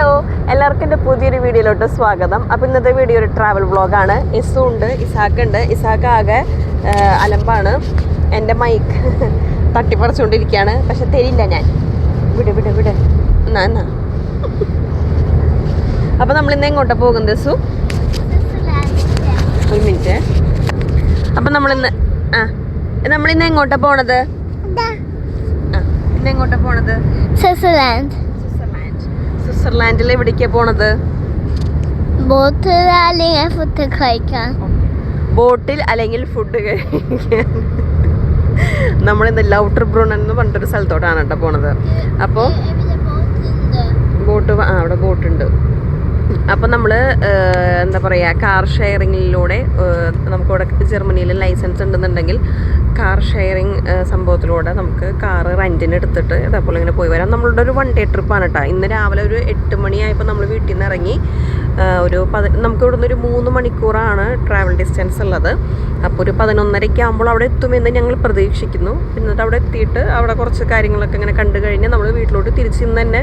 Hello എല്ലാവർക്കും എന്റെ പുതിയൊരു വീഡിയോയിലോട്ട് സ്വാഗതം. അപ്പോൾ ഇന്നത്തെ വീഡിയോ ഒരു ട്രാവൽ വ്ളോഗാണ് ഇസു ഉണ്ട് ഇസാക്ക് ഉണ്ട്. ഇസാക്ക് ആകെ അലമ്പാണ്. എന്റെ മൈക്ക് തട്ടിപ്പറിച്ചുകൊണ്ടിരിക്കുകയാണ്. പക്ഷെ തരില്ല ഞാൻ. വിട് വിട് വിട്. എന്നാ എന്നാ. അപ്പോൾ നമ്മൾ ഇന്ന് എങ്ങോട്ടാണ് പോകുന്നത് ഇസു ഒരു മിനിറ്റ് അപ്പം നമ്മളിന്ന് ആ. നമ്മളിന്ന് എങ്ങോട്ടാണ് പോണത്? ആ ഇന്ന് എങ്ങോട്ടാണ് പോണത്. സ്വിറ്റ്സർലാൻഡ്. സ്വിറ്റ്സർലാൻഡിൽ എവിടേക്കാണ് പോണത്? ബോട്ടിൽ അല്ലെങ്കിൽ ഫുഡ് കഴിക്കാൻ. ബോട്ടിൽ അല്ലെങ്കിൽ ഫുഡ് കഴിക്കാൻ. നമ്മളിന്ന് ലൗട്ടർ ബ്രൂൺ എന്ന് പറഞ്ഞിട്ടൊരു സ്ഥലത്തോട്ടാണ് കേട്ടോ പോണത്. അപ്പോൾ ബോട്ട് ആ അവിടെ ബോട്ട് ഉണ്ട് അപ്പോൾ നമ്മൾ എന്താ പറയുക കാർ ഷെയറിങ്ങിലൂടെ നമുക്കിവിടെ ജർമ്മനിയിൽ ലൈസൻസ് ഉണ്ടെന്നുണ്ടെങ്കിൽ കാർ ഷെയറിങ് സംഭവത്തിലൂടെ നമുക്ക് കാറ് റെന്റിന് എടുത്തിട്ട് ഇതേപോലെ ഇങ്ങനെ പോയി വരാം. നമ്മളുടെ ഒരു വൺ ഡേ ട്രിപ്പാണ് കേട്ടോ ഇന്ന് രാവിലെ ഒരു എട്ട് മണിയായപ്പോൾ നമ്മൾ വീട്ടിൽ നിന്ന് ഇറങ്ങി ഒരു പതി നമുക്ക് ഇവിടുന്ന് ഒരു മൂന്ന് മണിക്കൂറാണ് ട്രാവൽ ഡിസ്റ്റൻസ് ഉള്ളത്. അപ്പോൾ ഒരു പതിനൊന്നരയ്ക്ക് ആകുമ്പോൾ അവിടെ എത്തുമെന്ന് ഞങ്ങൾ പ്രതീക്ഷിക്കുന്നു. എന്നിട്ട് അവിടെ എത്തിയിട്ട് അവിടെ കുറച്ച് കാര്യങ്ങളൊക്കെ ഇങ്ങനെ കണ്ടു കഴിഞ്ഞാൽ നമ്മൾ വീട്ടിലോട്ട് തിരിച്ച് ഇന്ന് തന്നെ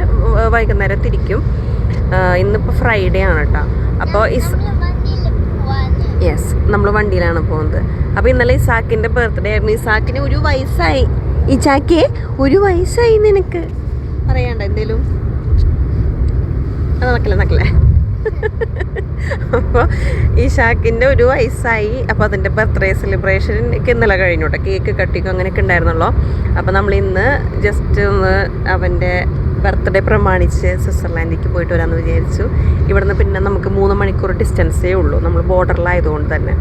വൈകുന്നേരം തിരിക്കും. ഇന്നിപ്പോൾ ഫ്രൈഡേ ആണ് കേട്ടോ അപ്പോൾ ഇസ് യെസ് നമ്മൾ വണ്ടിയിലാണ് പോകുന്നത് അപ്പോൾ ഇന്നലെ ഇസാക്കിന്റെ ബർത്ത്ഡേ ആയിരുന്നു. ഇസാക്കിന് ഒരു വയസ്സായി. ഇസാക്കേ ഒരു വയസ്സായി നിനക്ക്. പറയണ്ട എന്തേലും. അത് നടക്കില്ല നടക്കില്ലേ. അപ്പോൾ ഇഷാക്കിന്റെ ഒരു വയസ്സായി. അപ്പോൾ അതിന്റെ ബർത്ത്ഡേ സെലിബ്രേഷൻ ഒക്കെ ഇന്നലെ കഴിഞ്ഞു കേട്ടോ കേക്ക് കട്ടിക്കും അങ്ങനെയൊക്കെ ഉണ്ടായിരുന്നല്ലോ അപ്പോൾ നമ്മൾ ഇന്ന് ജസ്റ്റ് ഒന്ന് അവന്റെ ബർത്ത്ഡേ പ്രമാണിച്ച് സ്വിറ്റ്സർലാൻഡിലേക്ക് പോയിട്ട് വരാമെന്ന് വിചാരിച്ചു. ഇവിടുന്ന് പിന്നെ നമുക്ക് മൂന്ന് മണിക്കൂർ ഡിസ്റ്റൻസേ ഉള്ളൂ. നമ്മൾ ബോർഡറിലായതുകൊണ്ട് തന്നെ.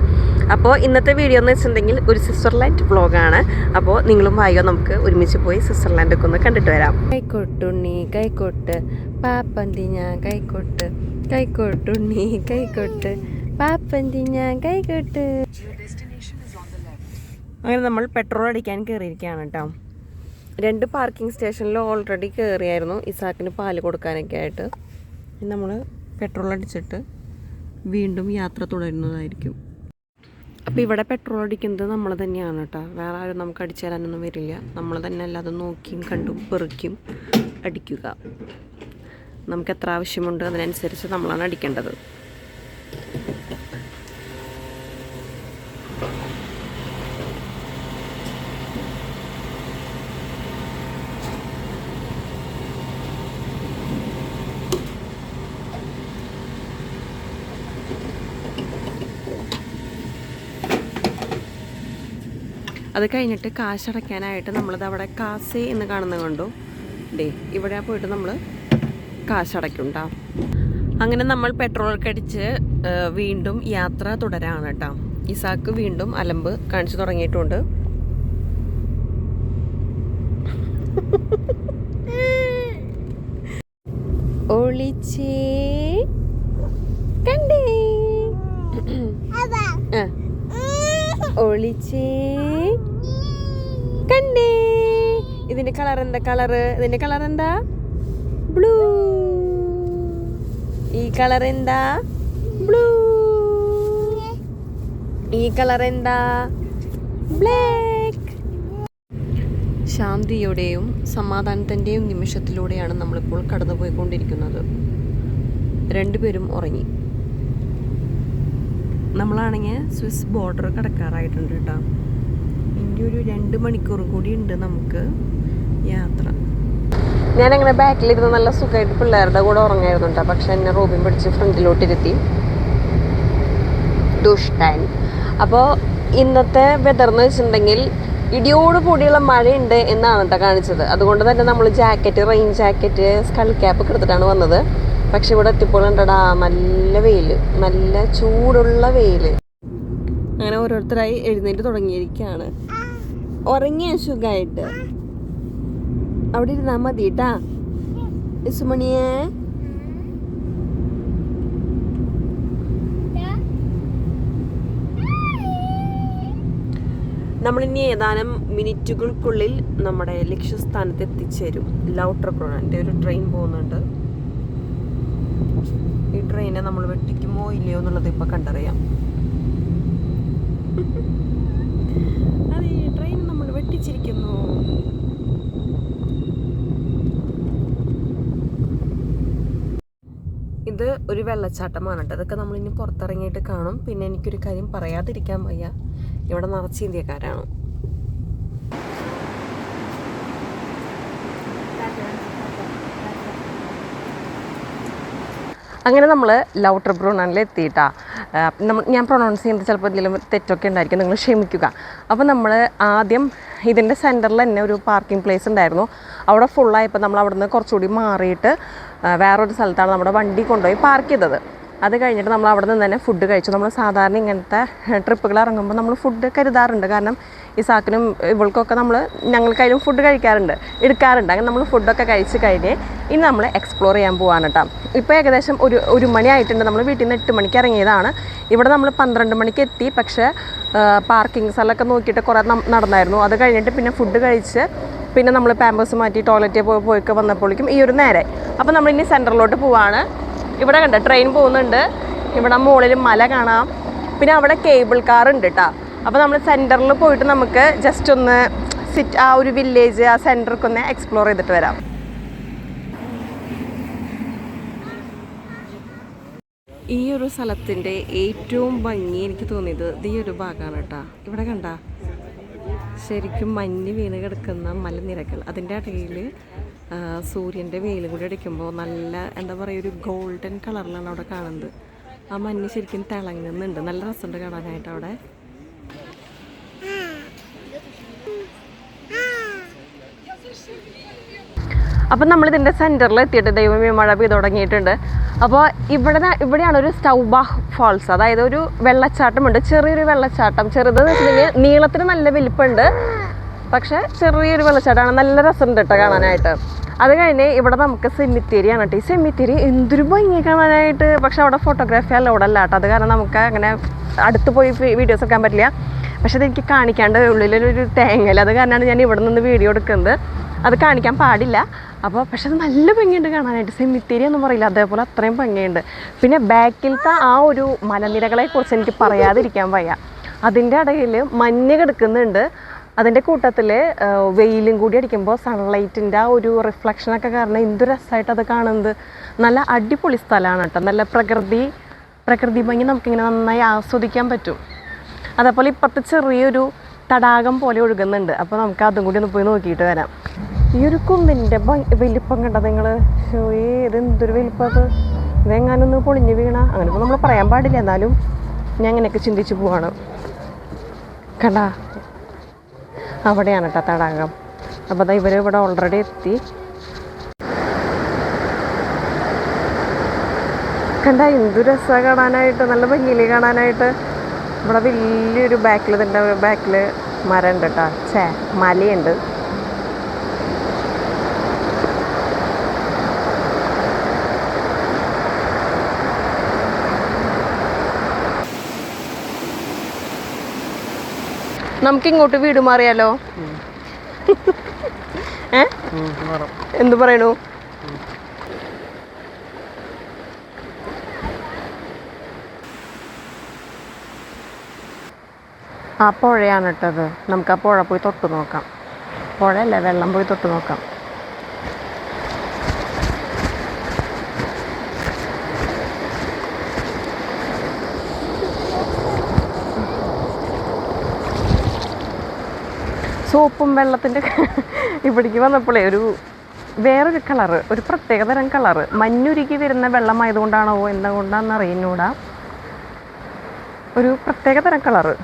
അപ്പോൾ ഇന്നത്തെ വീഡിയോ എന്ന് വെച്ചിട്ടുണ്ടെങ്കിൽ ഒരു സ്വിറ്റ്സർലാൻഡ് വ്ളോഗാണ്. അപ്പോൾ നിങ്ങളും വായോ നമുക്ക് ഒരുമിച്ച് പോയി സ്വിറ്റ്സർലാൻഡൊക്കെ ഒന്ന് കണ്ടിട്ട് വരാം. കൈക്കോട്ടുണ്ണി കൈക്കോട്ട്. പാപ്പന്തി ഞാൻ കൈക്കോട്ട്. കൈക്കോട്ടുണ്ണി കൈക്കോട്ട്. പാപ്പന്തി ഞാൻ കൈക്കോട്ട്. അങ്ങനെ നമ്മൾ പെട്രോൾ അടിക്കാൻ കയറിയിരിക്കുകയാണ് കേട്ടോ. രണ്ട് പാർക്കിംഗ് സ്റ്റേഷനിൽ ഓൾറെഡി കയറിയായിരുന്നു ഇസാക്കിന് പാൽ കൊടുക്കാനൊക്കെ ആയിട്ട്. നമ്മൾ പെട്രോൾ അടിച്ചിട്ട് വീണ്ടും യാത്ര തുടരുന്നതായിരിക്കും. അപ്പോൾ ഇവിടെ പെട്രോൾ അടിക്കുന്നത് നമ്മൾ തന്നെയാണ് കേട്ടോ വേറെ ആരും നമുക്ക് അടിച്ചു തരാനൊന്നും വരില്ല. നമ്മൾ തന്നെ അല്ലാതെ നോക്കിയും കണ്ടും പെറുക്കിയും അടിക്കുക. നമുക്ക് എത്ര ആവശ്യമുണ്ട് അതിനനുസരിച്ച് നമ്മളാണ് അടിക്കേണ്ടത്. അത് കഴിഞ്ഞിട്ട് കാശടയ്ക്കാനായിട്ട് നമ്മളത് അവിടെ കാസേ എന്ന് കാണുന്ന കണ്ടു. ഡേ ഇവിടെ പോയിട്ട് നമ്മൾ കാശടയ്ക്കുണ്ടാ അങ്ങനെ നമ്മൾ പെട്രോൾ അടിച്ച് വീണ്ടും യാത്ര തുടരാണ് കേട്ടോ ഇസാക്ക് വീണ്ടും അലമ്പ് കാണിച്ചു തുടങ്ങിയിട്ടുണ്ട്. ഒളിച്ചേ കണ്ടേ? ഒളിച്ചേ ഇതിന്റെ കളർ എന്താ കളർ ഇതിന്റെ കളർ എന്താ? ബ്ലൂ ഈ കളർ എന്താ? ബ്ലൂ ഈ കളർ എന്താ? ബ്ലാക്ക് ശാന്തിയുടെയും സമാധാനത്തിന്റെയും നിമിഷത്തിലൂടെയാണ് നമ്മളിപ്പോൾ കടന്നുപോയിക്കൊണ്ടിരിക്കുന്നത്. രണ്ടുപേരും ഉറങ്ങി. നമ്മളാണെങ്കിൽ സ്വിസ് ബോർഡർ കടക്കാറായിട്ടുണ്ട് കേട്ടോ. ഇനി ഒരു രണ്ട് മണിക്കൂർ കൂടി ഉണ്ട് നമുക്ക് യാത്ര. ഞാൻ ഞാനങ്ങനെ ബാക്കിലിരുന്ന് നല്ല സുഖമായിട്ട് പിള്ളേരുടെ കൂടെ ഉറങ്ങായിരുന്നു കേട്ടോ പക്ഷെ എന്നെ റോബിൻ പിടിച്ച് ഫ്രണ്ടിലോട്ടിരുത്തി. ദുഷ്ടാൻ. അപ്പോൾ ഇന്നത്തെ വെതർ എന്ന് വെച്ചിട്ടുണ്ടെങ്കിൽ ഇടിയോട് കൂടിയുള്ള മഴയുണ്ട് എന്നാണ് കേട്ടോ കാണിച്ചത്. അതുകൊണ്ട് തന്നെ നമ്മൾ jacket rain jacket skull cap ഒക്കെ എടുത്തിട്ടാണ് വന്നത്. പക്ഷെ ഇവിടെ എത്തിയപ്പോൾ ഉണ്ടടാ നല്ല വെയിൽ നല്ല ചൂടുള്ള വെയിൽ അങ്ങനെ ഓരോരുത്തരായി എഴുന്നേറ്റ് തുടങ്ങിയിരിക്കുകയാണ്. ഉറങ്ങിയ സുഖമായിട്ട് അവിടെ ഇരുന്നാൽ മതി കേട്ടാ സുമണിയേ. നമ്മളിനി ഏതാനും മിനിറ്റുകൾക്കുള്ളിൽ നമ്മുടെ ലക്ഷ്യസ്ഥാനത്ത് എത്തിച്ചേരും. ലൗട്ടർ പ്രോണന്റെ ഒരു ട്രെയിൻ പോകുന്നുണ്ട്. ഈ ട്രെയിനെ നമ്മൾ വെട്ടിക്കുമോ ഇല്ലയോ എന്നുള്ളത് ഇപ്പോൾ കണ്ടറിയാം. അതെ ട്രെയിൻ നമ്മൾ വെട്ടിച്ചിരിക്കുന്നു. ഇത് ഒരു വെള്ളച്ചാട്ടമാണ് കേട്ടോ. അതൊക്കെ നമ്മളിനി പുറത്തിറങ്ങിയിട്ട് കാണും. പിന്നെ എനിക്കൊരു കാര്യം പറയാതിരിക്കാൻ വയ്യ. ഇവിടെ നിറച്ച് ഇന്ത്യക്കാരാണ്. അങ്ങനെ നമ്മൾ ലൗട്ടർ ബ്രൂണനിൽ എത്തിയിട്ടാ. നമ്മൾ ഞാൻ പ്രൊണൗൺസ് ചെയ്യുന്നത് ചിലപ്പോൾ എന്തെങ്കിലും തെറ്റൊക്കെ ഉണ്ടായിരിക്കും നിങ്ങൾ ക്ഷമിക്കുക. അപ്പോൾ നമ്മൾ ആദ്യം ഇതിന്റെ സെന്ററിൽ തന്നെ ഒരു പാർക്കിംഗ് പ്ലേസ് ഉണ്ടായിരുന്നു. അവിടെ ഫുള്ളായപ്പോൾ നമ്മൾ അവിടെ നിന്ന് കുറച്ചുകൂടി മാറിയിട്ട് വേറൊരു സ്ഥലത്താണ് നമ്മുടെ വണ്ടി കൊണ്ടുപോയി പാർക്ക് ചെയ്തത്. അത് കഴിഞ്ഞിട്ട് നമ്മൾ അവിടെ നിന്ന് തന്നെ ഫുഡ് കഴിച്ചു. നമ്മൾ സാധാരണ ഇങ്ങനത്തെ ട്രിപ്പുകൾ ഇറങ്ങുമ്പോൾ നമ്മൾ ഫുഡ് കരുതാറുണ്ട്. കാരണം ഈ ഇസാക്കിനും ഇവൾക്കൊക്കെ നമ്മൾ ഞങ്ങൾക്കായാലും ഫുഡ് കഴിക്കാറുണ്ട് എടുക്കാറുണ്ട്. അങ്ങനെ നമ്മൾ ഫുഡൊക്കെ കഴിച്ച് കഴിഞ്ഞ് ഇനി നമ്മൾ എക്സ്പ്ലോർ ചെയ്യാൻ പോവാണ് കേട്ടോ ഇപ്പോൾ ഏകദേശം ഒരു ഒരു മണി ആയിട്ടുണ്ട്. നമ്മൾ വീട്ടിൽ നിന്ന് എട്ട് മണിക്ക് ഇറങ്ങിയതാണ്. ഇവിടെ നമ്മൾ പന്ത്രണ്ട് മണിക്ക് എത്തി. പക്ഷേ പാർക്കിംഗ് സ്ഥലമൊക്കെ നോക്കിയിട്ട് കുറേ നടന്നായിരുന്നു. അത് കഴിഞ്ഞിട്ട് പിന്നെ ഫുഡ് കഴിച്ച് പിന്നെ നമ്മൾ പാമ്പേഴ്സ് മാറ്റി ടോയ്ലറ്റിൽ പോയി പോയൊക്കെ വന്നപ്പോഴേക്കും ഈ ഒരു നേരെ അപ്പോൾ നമ്മൾ ഇനി സെന്ററിലോട്ട് പോവാണ്. ഇവിടെ കണ്ട ട്രെയിൻ പോകുന്നുണ്ട്. ഇവിടെ മുകളിൽ മല കാണാം. പിന്നെ അവിടെ കേബിൾ കാർ ഉണ്ട് കേട്ടോ അപ്പോൾ നമ്മൾ സെന്ററിൽ പോയിട്ട് നമുക്ക് ജസ്റ്റ് ഒന്ന് സിറ്റ് ആ ഒരു വില്ലേജ് ആ സെന്ററൊക്കെ ഒന്ന് എക്സ്പ്ലോർ ചെയ്തിട്ട് വരാം. ഈ ഒരു സ്ഥലത്തിന്റെ ഏറ്റവും ഭംഗി എനിക്ക് തോന്നിയത് ഈ ഒരു ഭാഗമാണ് കേട്ടോ ഇവിടെ കണ്ട? ശരിക്കും മഞ്ഞ് വീണ് കിടക്കുന്ന മലനിരകൾ. അതിന്റെ ഇടയിൽ സൂര്യന്റെ വെയിലും കൂടി അടിക്കുമ്പോൾ നല്ല എന്താ പറയുക ഒരു ഗോൾഡൻ കളറിലാണ് അവിടെ കാണുന്നത്. ആ മഞ്ഞ് ശരിക്കും തിളങ്ങുന്നുണ്ട്. നല്ല രസമുണ്ട് കാണാനായിട്ട് അവിടെ. അപ്പം നമ്മൾ ഇതിന്റെ സെന്ററിൽ എത്തിയിട്ട് ദൈവമേ മഴ പെയ്ത് തുടങ്ങിയിട്ടുണ്ട്. അപ്പോൾ ഇവിടെ ഇവിടെയാണ് ഒരു സ്റ്റൗബാഹ് ഫോൾസ് അതായത് ഒരു വെള്ളച്ചാട്ടമുണ്ട്. ചെറിയൊരു വെള്ളച്ചാട്ടം. ചെറുതെന്ന് വെച്ചിട്ടുണ്ടെങ്കിൽ നീളത്തിന് നല്ല വലിപ്പമുണ്ട്. പക്ഷേ ചെറിയൊരു വെള്ളച്ചാട്ടമാണ് നല്ല രസമുണ്ട് കേട്ടോ കാണാനായിട്ട്. അത് കഴിഞ്ഞ് ഇവിടെ നമുക്ക് സെമിത്തേരിയാണ് കേട്ടോ. ഈ സെമിത്തേരി എന്തൊരു ഭംഗി കാണാനായിട്ട്. പക്ഷെ അവിടെ ഫോട്ടോഗ്രാഫി അല്ല അല്ല കേട്ടോ. അത് കാരണം നമുക്ക് അങ്ങനെ അടുത്ത് പോയി വീഡിയോസ് എടുക്കാൻ പറ്റില്ല. പക്ഷെ അതെനിക്ക് കാണിക്കാണ്ട് ഉള്ളിലൊരു തേങ്ങൽ അത് കാരണമാണ് ഞാൻ ഇവിടെ നിന്ന് വീഡിയോ എടുക്കുന്നത്. അത് കാണിക്കാൻ പാടില്ല. അപ്പോൾ പക്ഷെ അത് നല്ല ഭംഗിയുണ്ട് കാണാനായിട്ട്. സെമിത്തേരി ഒന്നും പറയില്ല. അതേപോലെ അത്രയും ഭംഗിയുണ്ട്. പിന്നെ ബാക്കിലത്തെ ആ ഒരു മലനിരകളെക്കുറിച്ച് എനിക്ക് പറയാതിരിക്കാൻ വയ്യ. അതിന്റെ ഇടയിൽ മഞ്ഞ് കിടക്കുന്നുണ്ട്. അതിന്റെ കൂട്ടത്തിൽ വെയിലും കൂടി അടിക്കുമ്പോൾ സൺലൈറ്റിന്റെ ആ ഒരു റിഫ്ലക്ഷനൊക്കെ കാരണം എന്ത് രസമായിട്ട് അത് കാണുന്നത്. നല്ല അടിപൊളി സ്ഥലമാണ് കേട്ടോ. നല്ല പ്രകൃതി പ്രകൃതി ഭംഗി നമുക്കിങ്ങനെ നന്നായി ആസ്വദിക്കാൻ പറ്റും. അതേപോലെ ഇപ്പുറത്ത് ചെറിയൊരു തടാകം പോലെ ഒഴുകുന്നുണ്ട്. അപ്പോൾ നമുക്ക് അതും കൂടി ഒന്ന് പോയി നോക്കിയിട്ട് വരാം. ഈ ഒരു കുന്നിന്റെ വലിപ്പം കണ്ട നിങ്ങൾ ഷോയേ ഇത് എന്തൊരു വലിപ്പം അത്? ഇതെങ്ങാനൊന്ന് പൊളിഞ്ഞ് വീണ? അങ്ങനെ നമ്മൾ പറയാൻ പാടില്ല. എന്നാലും ഞാൻ അങ്ങനെയൊക്കെ ചിന്തിച്ച് പോവാണ്. കണ്ട? അവിടെയാണ് കേട്ടോ തടാകം. അപ്പോൾ അതാ ഇവർ ഇവിടെ ഓൾറെഡി എത്തി. കണ്ട എന്തു രസമാണ് കാണാനായിട്ട്. നല്ല ഭംഗിയിൽ കാണാനായിട്ട്. ഇവിടെ വലിയൊരു ബാക്കിൽ ഇതിന്റെ ബാക്കിൽ മരം ഉണ്ട് കേട്ടോ. ചേ മലയുണ്ട്. നമുക്ക് ഇങ്ങോട്ട് വീട് മാറിയാലോ? എന്ത് പറയണു? ആ പുഴയാണ് ഇട്ടത് നമുക്ക് ആ പുഴ പോയി തൊട്ട് നോക്കാം. പുഴയല്ല? വെള്ളം പോയി തൊട്ട് നോക്കാം. സോപ്പും വെള്ളത്തിന്റെ ഇവിടേക്ക് വന്നപ്പോഴേ ഒരു വേറൊരു കളറ് ഒരു പ്രത്യേക തരം കളറ്. മഞ്ഞുരുകി വരുന്ന വെള്ളമായതുകൊണ്ടാണോ എന്തുകൊണ്ടാണെന്ന് അറിയുന്നൂടാ. ഒരു പ്രത്യേക തരം കളറ്.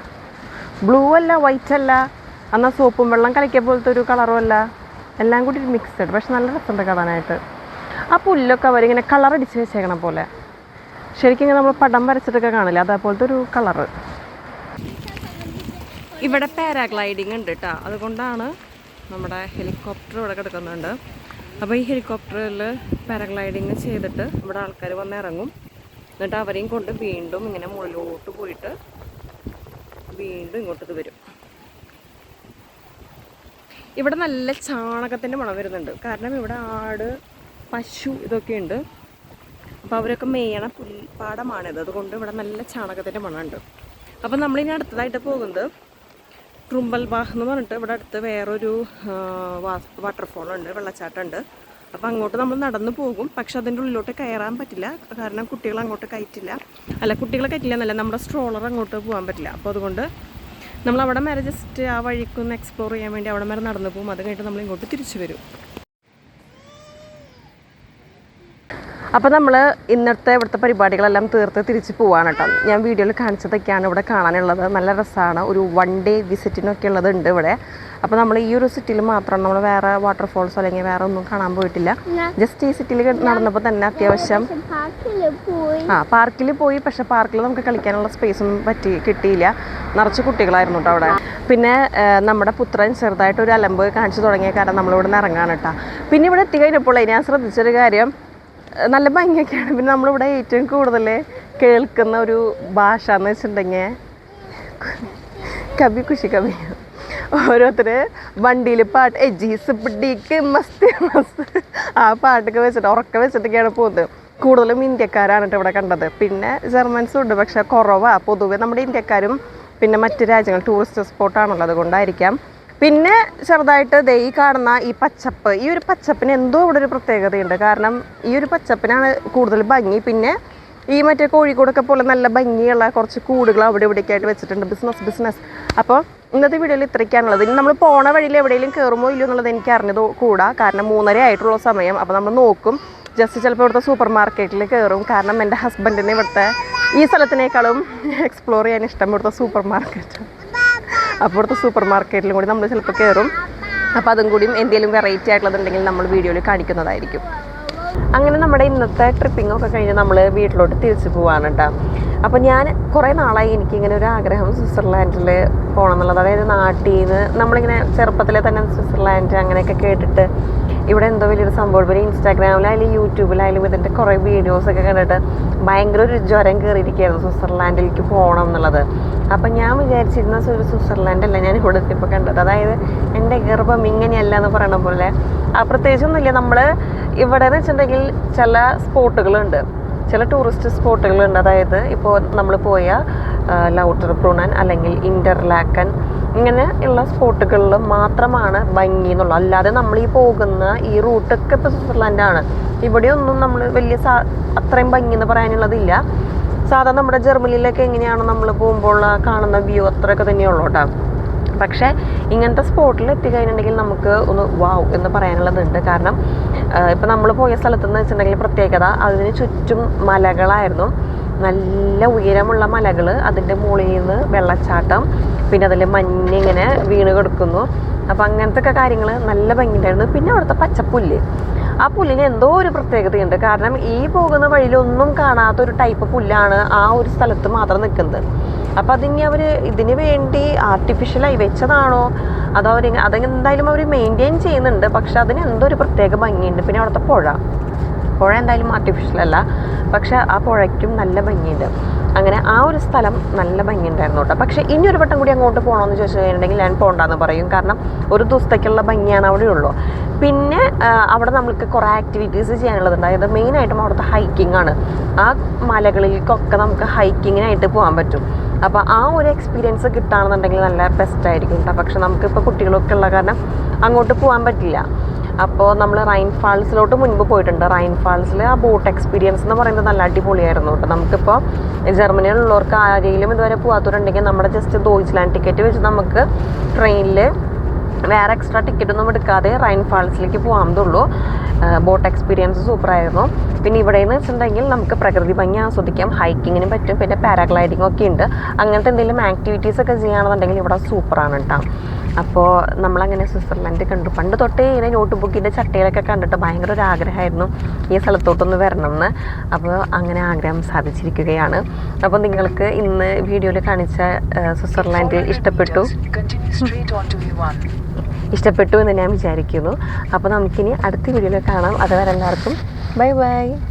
ബ്ലൂ അല്ല വൈറ്റ് അല്ല എന്നാൽ സോപ്പും വെള്ളം കലക്കിയ പോലത്തെ ഒരു കളറും അല്ല. എല്ലാം കൂടി മിക്സഡ് പക്ഷെ നല്ല രസമുണ്ട് കാണാനായിട്ട്. ആ പുല്ലൊക്കെ അവരിങ്ങനെ കളറടിച്ച് വെച്ചേക്കണ പോലെ. ശരിക്കും ഇങ്ങനെ നമ്മൾ പടം വരച്ചിട്ടൊക്കെ കാണില്ല അതേപോലത്തെ ഒരു കളറ്. ഇവിടെ പാരാഗ്ലൈഡിങ് ഉണ്ട് കേട്ടോ അതുകൊണ്ടാണ് നമ്മുടെ ഹെലികോപ്റ്റർ ഇവിടെ കിടക്കുന്നുണ്ട്. അപ്പോൾ ഈ ഹെലികോപ്റ്ററിൽ പാരാഗ്ലൈഡിങ് ചെയ്തിട്ട് ഇവിടെ ആൾക്കാർ വന്ന് ഇറങ്ങും. എന്നിട്ട് അവരെയും കൊണ്ട് വീണ്ടും ഇങ്ങനെ മുകളിലോട്ട് പോയിട്ട് വീണ്ടും ഇങ്ങോട്ടേക്ക് വരും. ഇവിടെ നല്ല ചാണകത്തിന്റെ മണം വരുന്നുണ്ട്. കാരണം ഇവിടെ ആട് പശു ഇതൊക്കെ ഉണ്ട്. അപ്പോൾ അവരൊക്കെ മേയണ പുൽപ്പാടമാണിത്. അതുകൊണ്ട് ഇവിടെ നല്ല ചാണകത്തിന്റെ മണമുണ്ട്. അപ്പോൾ നമ്മളിനി അടുത്തതായിട്ട് പോകുന്നത് ട്രുമ്പൽ ബാഹ് എന്ന് പറഞ്ഞിട്ട് ഇവിടെ അടുത്ത് വേറൊരു വാട്ടർഫോൾ ഉണ്ട് വെള്ളച്ചാട്ടമുണ്ട്. അപ്പോൾ അങ്ങോട്ട് നമ്മൾ നടന്നു പോകും. പക്ഷെ അതിന്റെ ഉള്ളിലോട്ട് കയറാൻ പറ്റില്ല. കാരണം കുട്ടികൾ അങ്ങോട്ട് കയറ്റില്ല. അല്ല കുട്ടികളെ കയറ്റില്ല എന്നല്ല നമ്മുടെ സ്ട്രോളർ അങ്ങോട്ട് പോകാൻ പറ്റില്ല. അപ്പോൾ അതുകൊണ്ട് നമ്മൾ അവിടെ വരെ ജസ്റ്റ് ആ വഴിക്കൊന്ന് എക്സ്പ്ലോർ ചെയ്യാൻ വേണ്ടി അവിടെ വരെ നടന്നു പോകും. അത് കഴിഞ്ഞിട്ട് നമ്മൾ ഇങ്ങോട്ട് തിരിച്ചു വരും. അപ്പോൾ നമ്മൾ ഇന്നത്തെ ഇവിടുത്തെ പരിപാടികളെല്ലാം തീർത്ത് തിരിച്ച് പോവാണ് കേട്ടോ. ഞാൻ വീഡിയോയിൽ കാണിച്ചതൊക്കെയാണ് ഇവിടെ കാണാനുള്ളത്. നല്ല രസമാണ് ഒരു വൺ ഡേ വിസിറ്റിനൊക്കെ ഉള്ളത് ഉണ്ട് ഇവിടെ. അപ്പോൾ നമ്മൾ ഈ ഒരു സിറ്റിയിൽ മാത്രമാണ്. നമ്മൾ വേറെ വാട്ടർഫോൾസ് അല്ലെങ്കിൽ വേറെ ഒന്നും കാണാൻ പോയിട്ടില്ല. ജസ്റ്റ് ഈ സിറ്റിയിൽ നടന്നപ്പോൾ തന്നെ അത്യാവശ്യം ആ പാർക്കിൽ പോയി. പക്ഷേ പാർക്കിൽ നമുക്ക് കളിക്കാനുള്ള സ്പേസ് ഒന്നും പറ്റി കിട്ടിയില്ല. നിറച്ച് കുട്ടികളായിരുന്നു കേട്ടോ അവിടെ. പിന്നെ നമ്മുടെ പുത്രൻ ചെറുതായിട്ട് ഒരു അലമ്പ് കാണിച്ചു തുടങ്ങിയ കാരണം നമ്മളിവിടെ നിന്ന് ഇറങ്ങാൻ കേട്ടോ. പിന്നെ ഇവിടെ എത്തി കഴിഞ്ഞപ്പോൾ ഞാൻ ശ്രദ്ധിച്ചൊരു കാര്യം. നല്ല ഭംഗിയൊക്കെയാണ്. പിന്നെ നമ്മളിവിടെ ഏറ്റവും കൂടുതൽ കേൾക്കുന്ന ഒരു ഭാഷ എന്ന് വെച്ചിട്ടുണ്ടെങ്കിൽ കവി കുഷി കവി. ഓരോരുത്തർ വണ്ടിയിൽ പാട്ട് എജീസ് ജീസ് പിടിക്ക് മസ്തി മസ്ത്. ആ പാട്ടൊക്കെ വെച്ചിട്ട് ഉറക്കം വെച്ചിട്ടൊക്കെയാണ് പോകുന്നത്. കൂടുതലും ഇന്ത്യക്കാരാണ് ഇവിടെ കണ്ടത്. പിന്നെ ജർമ്മൻസും ഉണ്ട് പക്ഷെ കുറവാണ് പൊതുവെ. നമ്മുടെ ഇന്ത്യക്കാരും പിന്നെ മറ്റ് രാജ്യങ്ങൾ ടൂറിസ്റ്റ് സ്പോട്ടാണുള്ളത് അതുകൊണ്ടായിരിക്കാം. പിന്നെ ചെറുതായിട്ട് ദേ ഈ കാണുന്ന ഈ പച്ചപ്പ് ഈ ഒരു പച്ചപ്പിന് എന്തോ ഇവിടെ ഒരു പ്രത്യേകതയുണ്ട്. കാരണം ഈ ഒരു പച്ചപ്പിനാണ് കൂടുതൽ ഭംഗി. പിന്നെ ഈ മറ്റേ കോഴിക്കോടൊക്കെ പോലെ നല്ല ഭംഗിയുള്ള കുറച്ച് കൂടുകൾ അവിടെ ഇവിടേക്കായിട്ട് വെച്ചിട്ടുണ്ട്. ബിസിനസ് ബിസിനസ് അപ്പോൾ ഇന്നത്തെ വീഡിയോയിൽ ഇത്രയ്ക്കാണുള്ളത് ഇനി നമ്മൾ പോണ വഴിയിൽ എവിടെയെങ്കിലും കയറുമോ ഇല്ലയോ എന്നുള്ളത് എനിക്ക് അറിഞ്ഞത് കൂടാ. കാരണം മൂന്നര ആയിട്ടുള്ള സമയം. അപ്പോൾ നമ്മൾ നോക്കും. ജസ്റ്റ് ചിലപ്പോൾ ഇവിടുത്തെ സൂപ്പർ മാർക്കറ്റിൽ കയറും കാരണം എന്റെ ഹസ്ബൻഡിന് ഇവിടുത്തെ ഈ സ്ഥലത്തിനേക്കാളും എക്സ്പ്ലോർ ചെയ്യാൻ ഇഷ്ടം ഇവിടുത്തെ സൂപ്പർ മാർക്കറ്റ് അപ്പോൾ ഇവിടുത്തെ സൂപ്പർ മാർക്കറ്റിലും കൂടി നമ്മൾ ചിലപ്പോൾ കയറും അപ്പോൾ അതും കൂടിയും എന്തെങ്കിലും വെറൈറ്റി ആയിട്ടുള്ളതുണ്ടെങ്കിൽ നമ്മൾ വീഡിയോയിൽ കാണിക്കുന്നതായിരിക്കും. അങ്ങനെ നമ്മുടെ ഇന്നത്തെ ട്രിപ്പിംഗ് ഒക്കെ കഴിഞ്ഞ് നമ്മൾ വീട്ടിലോട്ട് തിരിച്ചു പോവാണ് കേട്ടോ അപ്പോൾ ഞാൻ കുറേ നാളായി എനിക്കിങ്ങനെ ഒരു ആഗ്രഹം സ്വിറ്റ്സർലാൻഡിൽ പോകണം എന്നുള്ളത്. അതായത് നാട്ടിൽ നിന്ന് നമ്മളിങ്ങനെ ചെറുപ്പത്തിലെ തന്നെ സ്വിറ്റ്സർലാൻഡ് അങ്ങനെയൊക്കെ കേട്ടിട്ട് ഇവിടെ എന്തോ വലിയൊരു സംഭവം പിന്നെ ഇൻസ്റ്റാഗ്രാമിലായാലും യൂട്യൂബിലായാലും ഇതിന്റെ കുറേ വീഡിയോസൊക്കെ കണ്ടിട്ട് ഭയങ്കര ഒരു ജ്വരം കയറിയിരിക്കുകയായിരുന്നു സ്വിറ്റ്സർലാൻഡിലേക്ക് പോകണം എന്നുള്ളത്. അപ്പം ഞാൻ വിചാരിച്ചിരുന്ന ഒരു സ്വിറ്റ്സർലാൻഡല്ല ഞാൻ ഇവിടെ ഇപ്പോൾ കണ്ടത്. അതായത് എന്റെ ഗർഭം ഇങ്ങനെയല്ല എന്ന് പറയണ പോലെ. ആ പ്രത്യേകിച്ചൊന്നുമില്ല. നമ്മൾ ഇവിടെ എന്ന് വെച്ചിട്ടുണ്ടെങ്കിൽ ചില സ്പോട്ടുകളുണ്ട്. ചില ടൂറിസ്റ്റ് സ്പോട്ടുകളുണ്ട്. അതായത് ഇപ്പോൾ നമ്മൾ പോയ ലൗട്ടർ പ്രൂണൻ അല്ലെങ്കിൽ ഇന്റർലാക്കൻ ഇങ്ങനെ ഉള്ള സ്പോട്ടുകളിൽ മാത്രമാണ് ഭംഗി എന്നുള്ളത്. അല്ലാതെ നമ്മൾ ഈ പോകുന്ന ഈ റൂട്ടൊക്കെ ഇപ്പോൾ സ്വിറ്റ്സർലാൻഡാണ്. ഇവിടെയൊന്നും നമ്മൾ വലിയ സാ അത്രയും ഭംഗി എന്ന് പറയാനുള്ളതില്ല. സാധാരണ നമ്മുടെ ജർമ്മനിയിലൊക്കെ എങ്ങനെയാണ് നമ്മൾ പോകുമ്പോൾ കാണുന്ന വ്യൂ അത്രയൊക്കെ തന്നെയുള്ളൂ കേട്ടോ. പക്ഷേ ഇങ്ങനത്തെ സ്പോട്ടിൽ എത്തിക്കഴിഞ്ഞിട്ടുണ്ടെങ്കിൽ നമുക്ക് ഒന്ന് വാവ് എന്ന് പറയാനുള്ളതുണ്ട്. കാരണം ഇപ്പം നമ്മൾ പോയ സ്ഥലത്തെന്ന് വെച്ചിട്ടുണ്ടെങ്കിൽ പ്രത്യേകത അതിന് ചുറ്റും മലകളായിരുന്നു. നല്ല ഉയരമുള്ള മലകൾ അതിന്റെ മുകളിൽ നിന്ന് വെള്ളച്ചാട്ടം പിന്നെ അതിൽ മഞ്ഞിങ്ങനെ വീണ് കിടക്കുന്നു. അപ്പം അങ്ങനത്തെ ഒക്കെ കാര്യങ്ങൾ നല്ല ഭംഗിയുണ്ടായിരുന്നു. പിന്നെ അവിടുത്തെ പച്ചപ്പുല്ല്. ആ പുല്ലിന് എന്തോ ഒരു പ്രത്യേകതയുണ്ട്. കാരണം ഈ പോകുന്ന വഴിയിലൊന്നും കാണാത്ത ഒരു ടൈപ്പ് പുല്ലാണ് ആ ഒരു സ്ഥലത്ത് മാത്രം നിൽക്കുന്നത്. അപ്പോൾ അതിനി അവർ ഇതിന് വേണ്ടി ആർട്ടിഫിഷ്യലായി വെച്ചതാണോ? അതോ അവർ അതെന്തായാലും അവർ മെയിന്റെയിൻ ചെയ്യുന്നുണ്ട് പക്ഷെ അതിന് എന്തോ ഒരു പ്രത്യേക ഭംഗിയുണ്ട്. പിന്നെ അവിടുത്തെ പുഴ. പുഴ എന്തായാലും ആർട്ടിഫിഷ്യൽ അല്ല. പക്ഷെ ആ പുഴയ്ക്കും നല്ല ഭംഗിയുണ്ട്. അങ്ങനെ ആ ഒരു സ്ഥലം നല്ല ഭംഗിയുണ്ടായിരുന്നു കേട്ടോ. പക്ഷേ ഇനി ഒരു വട്ടം കൂടി അങ്ങോട്ട് പോകണമെന്ന് ചോദിച്ചു കഴിഞ്ഞിട്ടുണ്ടെങ്കിൽ ഞാൻ പോകണ്ടെന്ന് പറയും. കാരണം ഒരു ദിവസത്തേക്കുള്ള ഭംഗിയാണ് അവിടെ ഉള്ളൂ. പിന്നെ അവിടെ നമുക്ക് കുറേ ആക്ടിവിറ്റീസ് ചെയ്യാനുള്ളതുണ്ട് അതായത് മെയിനായിട്ടും അവിടുത്തെ ഹൈക്കിംഗ് ആണ്. ആ മലകളിലേക്കൊക്കെ നമുക്ക് ഹൈക്കിങ്ങിനായിട്ട് പോകാൻ പറ്റും. അപ്പോൾ ആ ഒരു എക്സ്പീരിയൻസ് കിട്ടുകയാണെന്നുണ്ടെങ്കിൽ നല്ല ബെസ്റ്റ് ആയിരിക്കും കേട്ടോ പക്ഷെ നമുക്കിപ്പോൾ കുട്ടികളൊക്കെ ഉള്ള കാരണം അങ്ങോട്ട് പോകാൻ പറ്റില്ല. അപ്പോൾ നമ്മൾ റൈൻ ഫാൾസിലോട്ട് മുൻപ് പോയിട്ടുണ്ട്. റൈൻ ഫാൾസിൽ ആ ബോട്ട് എക്സ്പീരിയൻസ് എന്ന് പറയുന്നത് നല്ല അടിപൊളിയായിരുന്നു കേട്ടോ നമുക്കിപ്പോൾ ജർമ്മനിയിലുള്ളവർക്ക് ആരെങ്കിലും ഇതുവരെ പോകാത്തവരുണ്ടെങ്കിൽ നമ്മുടെ ജസ്റ്റ് ദോയിച്ച്ലാൻഡ് ടിക്കറ്റ് വെച്ച് നമുക്ക് ട്രെയിനിൽ വേറെ എക്സ്ട്രാ ടിക്കറ്റ് ഒന്നും എടുക്കാതെ റൈൻ ഫാൾസിലേക്ക് പോകാമെന്നുള്ളൂ ബോട്ട് എക്സ്പീരിയൻസ് സൂപ്പറായിരുന്നു. പിന്നെ ഇവിടെ എന്ന് വെച്ചിട്ടുണ്ടെങ്കിൽ നമുക്ക് പ്രകൃതി ഭംഗി ആസ്വദിക്കാം. ഹൈക്കിങ്ങിനും പറ്റും. പിന്നെ പാരാഗ്ലൈഡിംഗ് ഒക്കെ ഉണ്ട്. അങ്ങനത്തെ എന്തെങ്കിലും ആക്ടിവിറ്റീസ് ഒക്കെ ചെയ്യുകയാണെന്നുണ്ടെങ്കിൽ ഇവിടെ സൂപ്പറാണ് കേട്ടോ അപ്പോൾ നമ്മളങ്ങനെ സ്വിറ്റ്സർലൻഡ് കണ്ടു. പണ്ട് തൊട്ടേ ഇങ്ങനെ നോട്ട് ബുക്കിന്റെ ചട്ടയിലൊക്കെ കണ്ടിട്ട് ഭയങ്കര ഒരു ആഗ്രഹമായിരുന്നു ഈ സ്ഥലത്തോട്ടൊന്ന് വരണം എന്ന് അപ്പോൾ അങ്ങനെ ആഗ്രഹം സാധിച്ചിരിക്കുകയാണ്. അപ്പോൾ നിങ്ങൾക്ക് ഇന്ന് വീഡിയോയിൽ കാണിച്ച സ്വിറ്റ്സർലൻഡ് ഇഷ്ടപ്പെട്ടു? Continue straight on to V1. ഇഷ്ടപ്പെട്ടു എന്ന് ഞാൻ വിചാരിക്കുന്നു. അപ്പോൾ നമുക്കിനി അടുത്ത വീഡിയോയിൽ കാണാം. അതുവരെ എല്ലാവർക്കും ബൈ ബൈ.